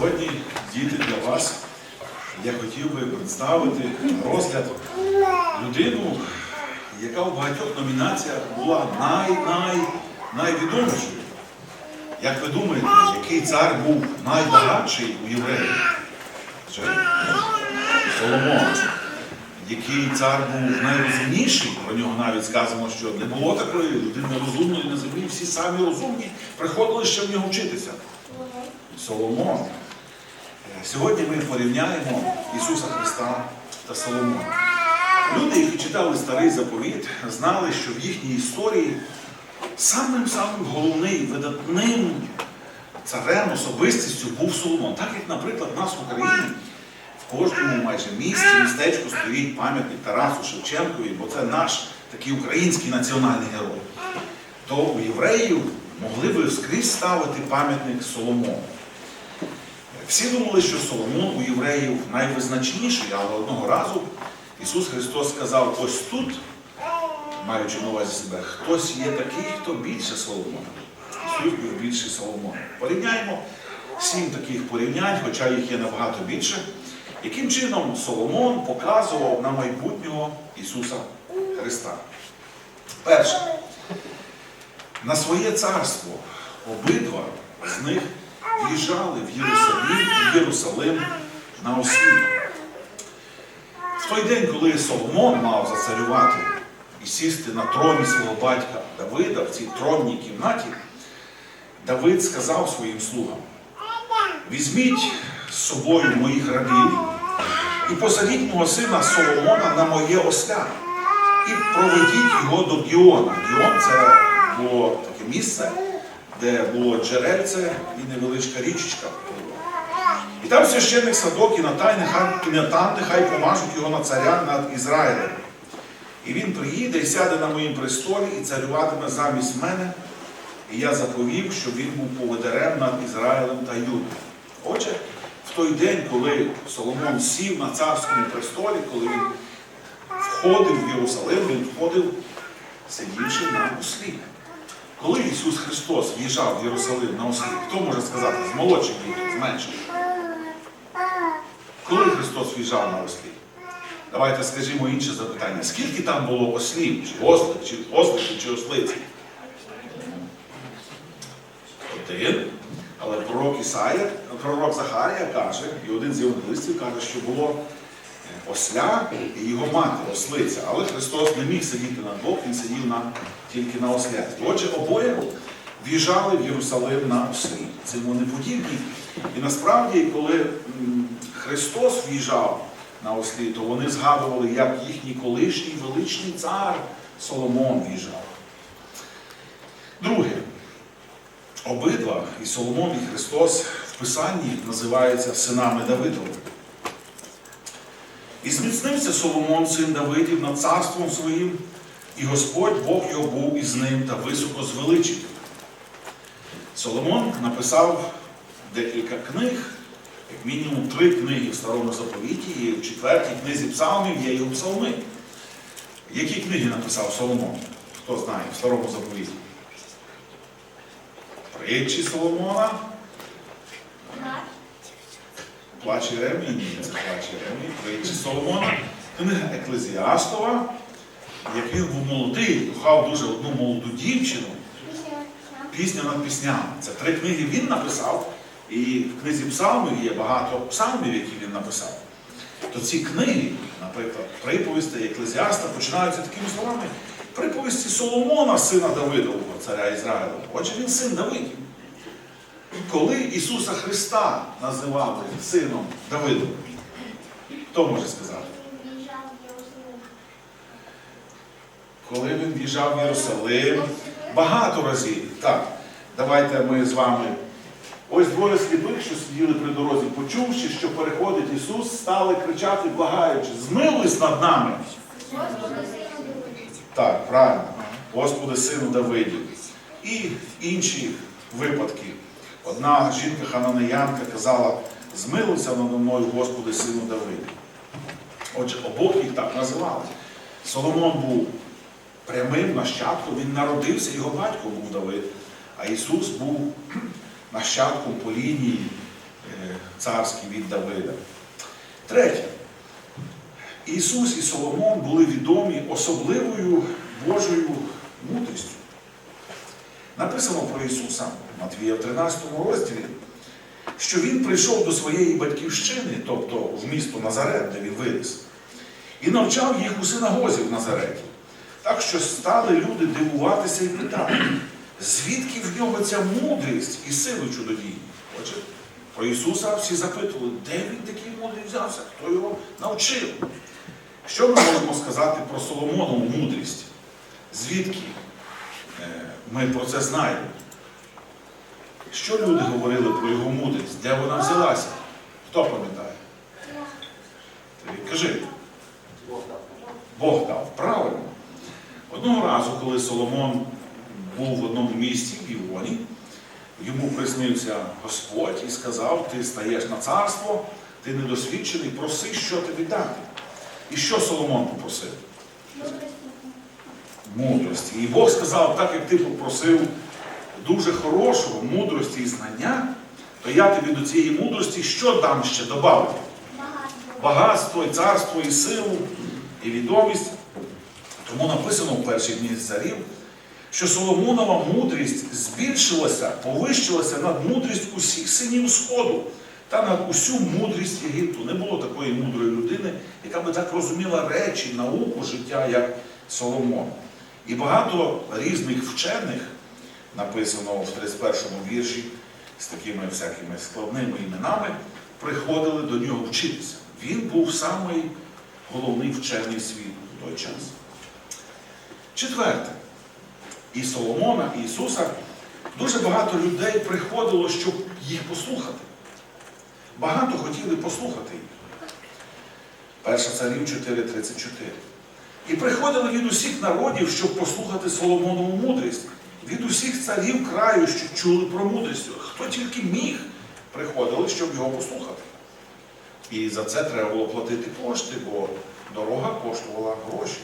Сьогодні, діти, для вас я хотів би представити розгляд людину, яка у багатьох номінаціях була най-най найвідомішою. Як ви думаєте, який цар був найбагатший у євреїв? Це Соломон. Який цар був найрозумніший, про нього навіть сказано, що не було такої людини розумної на землі, всі самі розумні приходили ще в нього вчитися. Соломон. Сьогодні ми порівняємо Ісуса Христа та Соломона. Люди, які читали старий заповіт, знали, що в їхній історії самим самим головним, видатним царем, особистістю був Соломон. Так як, наприклад, в нас в Україні в кожному майже місті, містечку стоїть пам'ятник Тарасу Шевченкові, бо це наш такий український національний герой. То у євреїв могли би скрізь ставити пам'ятник Соломону. Всі думали, що Соломон у євреїв найвизначніший, але одного разу Ісус Христос сказав, ось тут, маючи на увазі себе, хтось є такий, хто більше Соломона. Ісус був більший Соломона. Порівняємо сім таких порівнянь, хоча їх є набагато більше, яким чином Соломон показував на майбутнього Ісуса Христа. Перше, на своє царство обидва з них в'їжджали в Єрусалим, в Єрусалим на ослі. В той день, коли Соломон мав зацарювати і сісти на троні свого батька Давида в цій тронній кімнаті, Давид сказав своїм слугам: візьміть з собою моїх рабів і посадіть мого сина Соломона на моє осля і проведіть його до Гіона. Гіон це було таке місце, де було джерельце і невеличка річечка. І там священник Садок і Натай, нехай, Натан нехай помажуть його на царя над Ізраїлем. І він приїде і сяде на моїм престолі і царюватиме замість мене. І я заповів, щоб він був поводарем над Ізраїлем та Юдою. Отже, в той день, коли Соломон сів на царському престолі, коли він входив в Єрусалим, він входив, сидівши на ослі. Коли Ісус Христос в'їжджав в Єрусалим на ослі, хто може сказати з молодших дітей, з менших? Коли Христос в'їжджав на ослі? Давайте скажімо інше запитання. Скільки там було ослів, чи ослик, чи осликів, чи ослиць? Один. Але пророк Ісая, пророк Захарія каже, і один з євангелистів каже, що було осля і його мати, ослиця. Але Христос не міг сидіти на двох, він сидів на, тільки на осляці. Отже, обоє в'їжджали в Єрусалим на ослі. Це вони подібні. І насправді, коли Христос в'їжджав на ослі, то вони згадували, як їхній колишній величний цар Соломон в'їжджав. Друге. Обидва, і Соломон, і Христос в Писанні називаються синами Давидовими. І зміцнився Соломон, син Давидів, над царством своїм, і Господь Бог його був із ним та високо звеличив. Соломон написав декілька книг, як мінімум три книги в Старому Заповіті, і в четвертій книзі псалмів є його псалми. Які книги написав Соломон? Хто знає в Старому Заповіті? Притчі Соломона. Плач Єремії, це плач Єремії, притчі Соломона, книга Еклезіастова, як він був молодий, кохав дуже одну молоду дівчину, пісня над піснями. Це три книги він написав, і в книзі псалмів є багато псалмів, які він написав. То ці книги, наприклад, приповісти Еклезіаста починаються такими словами. Приповісті Соломона, сина Давидового, царя Ізраїля. Отже, він син Давидів. Коли Ісуса Христа називали сином Давидовим, хто може сказати? Коли він в'їжджав в Єрусалим, багато разів. Так, давайте ми з вами. Ось двоє сліпих, що сиділи при дорозі, почувши, що переходить Ісус, стали кричати, благаючи, змилуйся над нами. Так, правильно. Господи, сину Давидів. І інші випадки. Одна жінка Хананаянка казала, змилуйся надо мною, Господи, сину Давидів. Отже, обох їх так називали. Соломон був прямим нащадком, він народився, його батько був Давид, а Ісус був нащадком по лінії е, царські від Давида. Третє. Ісус і Соломон були відомі особливою Божою мудрістю. Написано про Ісуса Матвія в 13 розділі, що Він прийшов до своєї батьківщини, тобто в місто Назарет, де він виріс, і навчав їх у синагозі в Назареті. Так що стали люди дивуватися і питати, звідки в нього ця мудрість і сили чудодійні? Отже, про Ісуса всі запитували, де він такий мудрий взявся, хто його навчив. Що ми можемо сказати про Соломонову мудрість? Звідки е, ми про це знаємо? Що люди говорили про його мудрість? Де вона взялася? Хто пам'ятає? Кажи. Бог дав. Правильно. Одного разу, коли Соломон був в одному місті, в Івоні, йому приснився Господь і сказав, ти стаєш на царство, ти недосвідчений, проси, що тобі дати. І що Соломон попросив? Мудрості. І Бог сказав, так як ти попросив дуже хорошого, мудрості і знання, то я тобі до цієї мудрості що дам ще добавити? Багатство, і царство, і силу, і відомість. Тому написано в першій книзі царів, що Соломонова мудрість збільшилася, повищилася над мудрість усіх синів Сходу та над усю мудрість Єгипту. Не було такої мудрої людини, яка би так розуміла речі, науку життя, як Соломон. І багато різних вчених написано в 31-му вірші з такими всякими складними іменами, приходили до нього вчитися. Він був самий головний вчений світу в той час. Четверте. І Соломона, і Ісуса дуже багато людей приходило, щоб їх послухати. Багато хотіли послухати їх. Перша царів 4.34. І приходили від усіх народів, щоб послухати Соломонову мудрість. Від усіх царів краю, що чули про мудрість. Хто тільки міг, приходили, щоб його послухати. І за це треба було платити кошти, бо дорога коштувала гроші.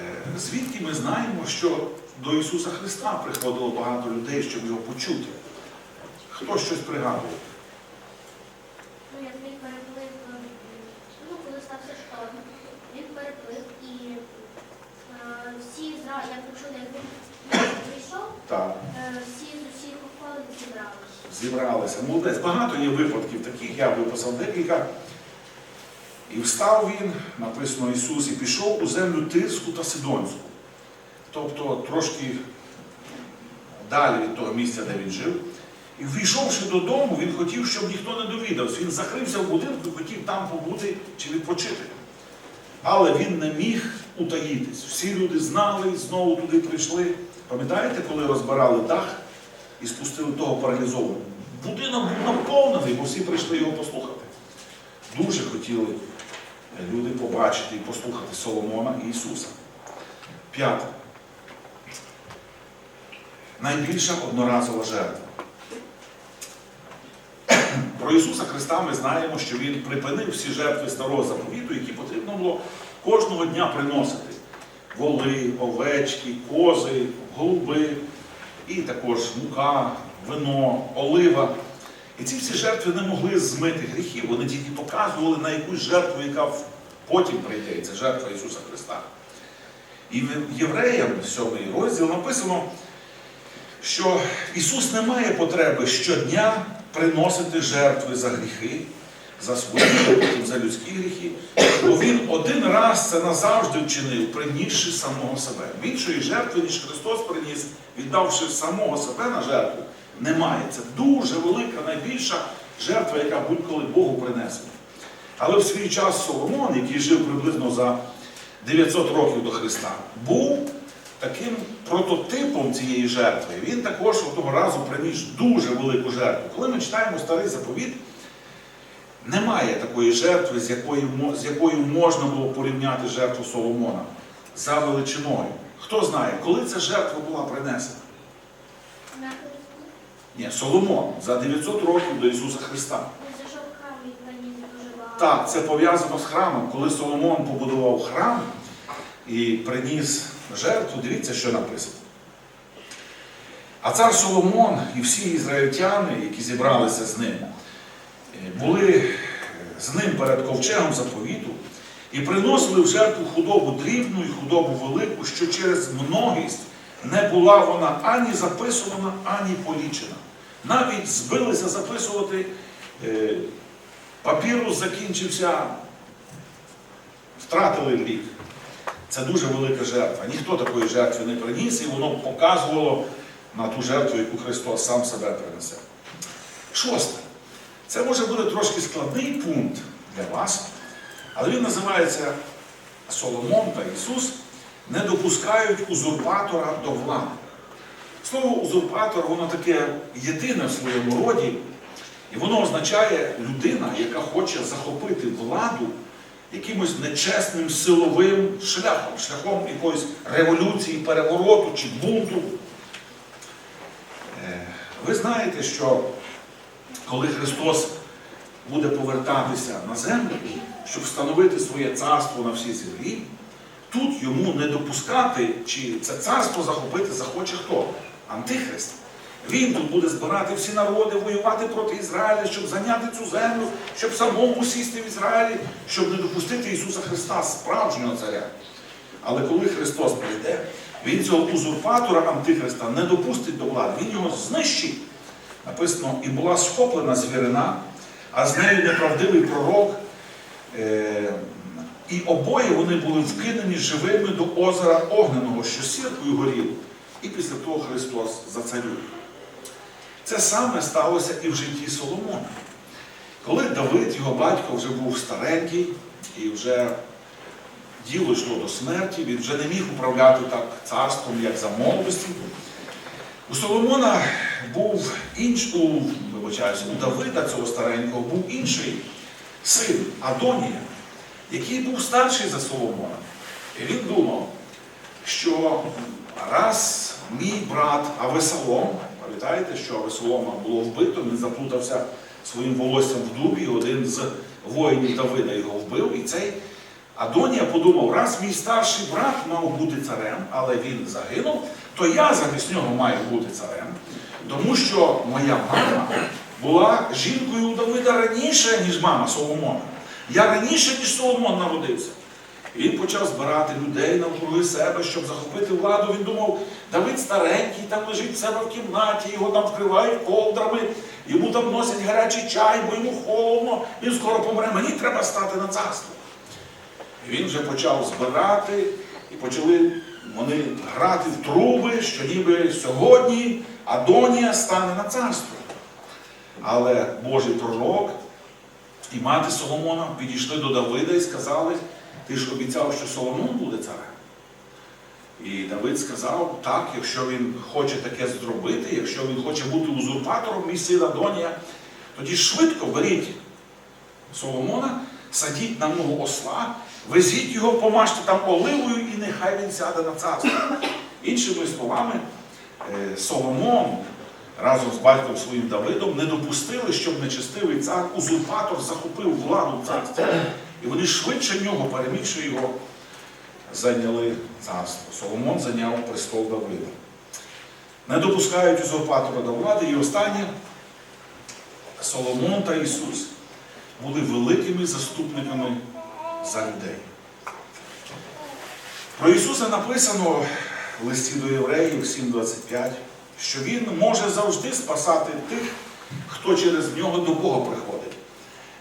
Е, Звідки ми знаємо, що до Ісуса Христа приходило багато людей, щоб його почути? Хто щось пригадує? Ну, як він переплив, е, ну, коли стався шторм, він переплив і е, всі зразу, як почули, як він прийшов, Так, е, всі з усіх околиць зібралися. Молодець. Багато є випадків таких, я виписав декілька. І встав він, написано Ісус, і пішов у землю Тирську та Сидонську. Тобто трошки далі від того місця, де він жив. І ввійшовши додому, він хотів, щоб ніхто не довідався. Він закрився в будинку і хотів там побути чи відпочити. Але він не міг утаїтись. Всі люди знали і знову туди прийшли. Пам'ятаєте, коли розбирали дах і спустили того паралізованого? Будинок був наповнений, бо всі прийшли його послухати. Дуже хотіли е, люди побачити і послухати Соломона і Ісуса. П'яте. Найбільша одноразова жертва. Про Ісуса Христа ми знаємо, що Він припинив всі жертви старого заповіту, які потрібно було кожного дня приносити. Воли, овечки, кози, голуби, і також мука, вино, олива. І ці всі жертви не могли змити гріхів, вони тільки показували на якусь жертву, яка потім прийде, і це жертва Ісуса Христа. І в Євреям, 7 розділ, написано, що Ісус не має потреби щодня приносити жертви за гріхи, за свої, потім за людські гріхи, бо Він один раз це назавжди вчинив, принісши самого себе. Більшої жертви, ніж Христос приніс, віддавши самого себе на жертву, немає. Це дуже велика, найбільша жертва, яка будь-коли Богу принесена. Але в свій час Соломон, який жив приблизно за 900 років до Христа, був таким прототипом цієї жертви. Він також того разу приніс дуже велику жертву. Коли ми читаємо старий заповіт, немає такої жертви, з якою, з якою можна було порівняти жертву Соломона за величиною. Хто знає, коли ця жертва була принесена? Ні, Соломон за 900 років до Ісуса Христа. Так, це пов'язано з храмом. Коли Соломон побудував храм і приніс жертву, дивіться, що написано. А цар Соломон і всі ізраїльтяни, які зібралися з ним, були е, з ним перед ковчегом заповіту і приносили в жертву худобу дрібну і худобу велику, що через многість не була вона ані записувана, ані полічена. Навіть збилися записувати, е, папірус закінчився, втратили рік. Це дуже велика жертва. Ніхто такої жертви не приніс, і воно показувало на ту жертву, яку Христос сам себе принесе. Шосте. Це може бути трошки складний пункт для вас, але він називається Соломон та Ісус не допускають узурпатора до влади. Слово узурпатор, воно таке єдине в своєму роді, і воно означає людина, яка хоче захопити владу якимось нечесним силовим шляхом, шляхом якоїсь революції, перевороту чи бунту. Е, Ви знаєте, що коли Христос буде повертатися на землю, щоб встановити своє царство на всій землі, тут йому не допускати, чи це царство захопити захоче хто? Антихрист. Він тут буде збирати всі народи, воювати проти Ізраїля, щоб зайняти цю землю, щоб самому сісти в Ізраїлі, щоб не допустити Ісуса Христа, справжнього царя. Але коли Христос прийде, Він цього узурпатора Антихриста не допустить до влади, Він його знищить. Написано, і була схоплена звірина, а з нею неправдивий пророк. Е, і обоє вони були вкинені живими до озера Огненого, що сіркою горіло. І після того Христос зацарює. Це саме сталося і в житті Соломона. Коли Давид, його батько, вже був старенький і вже діло йшло до смерті, він вже не міг управляти так царством, як за молодості. У Соломона був інш, у, вибачаюся, у Давида цього старенького був інший син Адонія, який був старший за Соломона. І він думав, що раз мій брат Авесалом, пам'ятаєте, що Авесалома було вбито, він заплутався своїм волоссям в дубі, один з воїнів Давида його вбив, і цей Адонія подумав, раз мій старший брат мав бути царем, але він загинув, то я замість нього маю бути царем, тому що моя мама була жінкою у Давида раніше, ніж мама Соломона. Я раніше, ніж Соломон народився. І Він почав збирати людей навкруги себе, щоб захопити владу. Він думав, Давид старенький, там лежить в себе в кімнаті, його там вкривають ковдрами, йому там носять гарячий чай, бо йому холодно, він скоро помре. Мені треба стати на царство. І він вже почав збирати, і почали вони грати в труби, що ніби сьогодні Адонія стане на царство. Але Божий пророк і мати Соломона підійшли до Давида і сказали, ти ж обіцяв, що Соломон буде царем. І Давид сказав, так, якщо він хоче таке зробити, якщо він хоче бути узурпатором, мій син Адонія, тоді швидко беріть Соломона, садіть на нього осла, везіть його, помажте там оливою, і нехай він сяде на царство. Іншими словами, е, Соломон разом з батьком своїм Давидом не допустили, щоб нечестивий цар, узурпатор захопив владу в царстві. І вони швидше нього, перемігши його, зайняли царство. Соломон зайняв престол Давида. Не допускають узурпатора до влади. І останнє Соломон та Ісус були великими заступниками за людей. Про Ісуса написано в листі до Євреїв 7.25, що Він може завжди спасати тих, хто через нього до Бога приходить.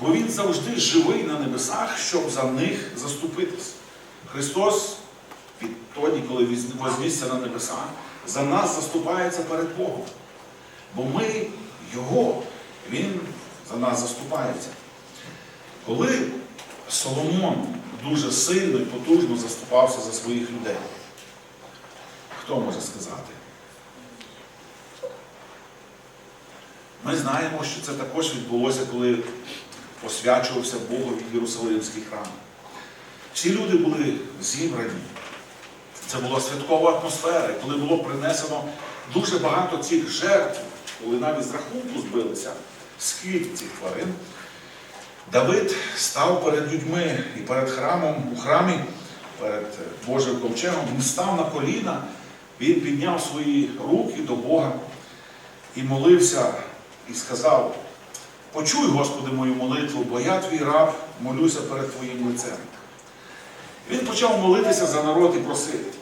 Бо Він завжди живий на небесах, щоб за них заступитись. Христос відтоді, коли вознісся на небеса, за нас заступається перед Богом. Бо ми Його, Він за нас заступається. Коли Соломон дуже сильно і потужно заступався за своїх людей, хто може сказати? Ми знаємо, що це також відбулося, коли посвячувався Богові Єрусалимський храм. Всі люди були зібрані. Це була святкова атмосфера, коли було принесено дуже багато цих жертв, коли навіть з рахунку збилися скільки цих тварин. Давид став перед людьми і перед храмом, у храмі, перед Божим ковчегом, він став на коліна, він підняв свої руки до Бога і молився, і сказав, Почуй, Господи, мою молитву, бо я твій раб, молюся перед Твоїм лицем. Він почав молитися за народ і просити.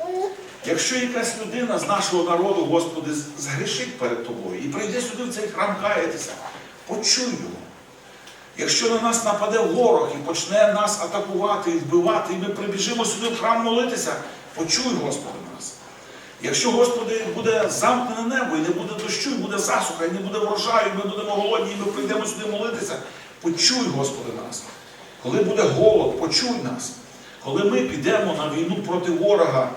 Якщо якась людина з нашого народу, Господи, згрішить перед тобою і прийде сюди в цей храм каятися, почуй його. Якщо на нас нападе ворог і почне нас атакувати і вбивати, і ми прибіжимо сюди в храм молитися, почуй, Господи, нас. Якщо, Господи, буде замкнене небо, і не буде дощу, і буде засуха, і не буде врожаю, і ми будемо голодні, і ми прийдемо сюди молитися, почуй, Господи, нас. Коли буде голод, почуй нас. Коли ми підемо на війну проти ворога,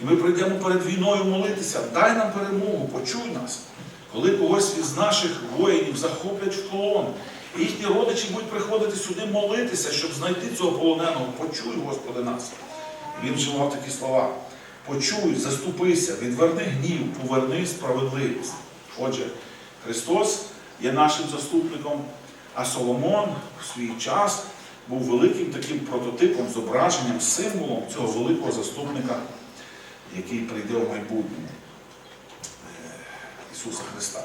і ми прийдемо перед війною молитися, дай нам перемогу, почуй нас. Коли когось із наших воїнів захоплять в полон, і їхні родичі будуть приходити сюди молитися, щоб знайти цього полоненого, почуй, Господи, нас. Він вживав такі слова. Почуй, заступися, відверни гнів, поверни справедливість. Отже, Христос є нашим заступником, а Соломон в свій час був великим таким прототипом, зображенням, символом цього великого заступника, який прийде в майбутньому е, Ісуса Христа.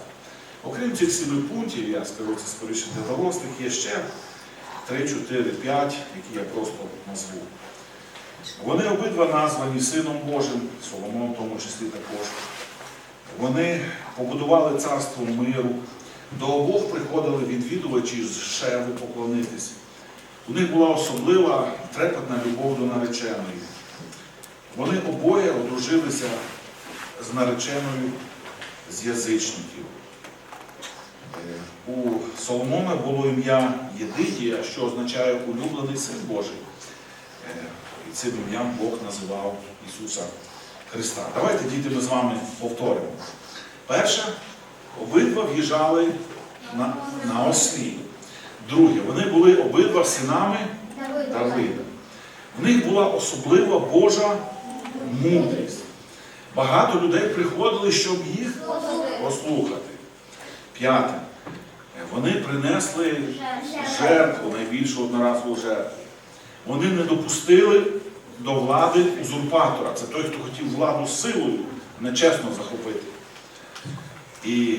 Окрім цих семи пунктів, я скажу це скоріше для дорослих, є ще 3, 4, 5, які я просто назву. Вони обидва названі Сином Божим, Соломон в тому числі також. Вони побудували царство миру. До обох приходили відвідувачі з Шеви поклонитись. У них була особлива трепетна любов до нареченої. Вони обоє одружилися з нареченою з язичників. У Соломона було ім'я Єдидія, що означає улюблений син Божий. Е, І цим ім'ям Бог називав Ісуса Христа. Давайте, діти, ми з вами повторимо. Перше, обидва в'їжджали на, на ослі. Друге, вони були обидва синами Давида. В них була особлива Божа мудрість. Багато людей приходили, щоб їх послухати. П'яте. Вони принесли жертву, найбільшу одноразову жертву. Вони не допустили до влади узурпатора. Це той, хто хотів владу силою нечесно захопити. І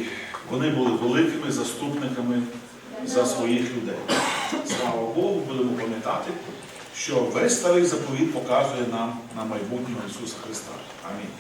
вони були великими заступниками за своїх людей. Слава Богу, будемо пам'ятати, що весь старий заповіт показує нам на майбутнього Ісуса Христа. Амінь.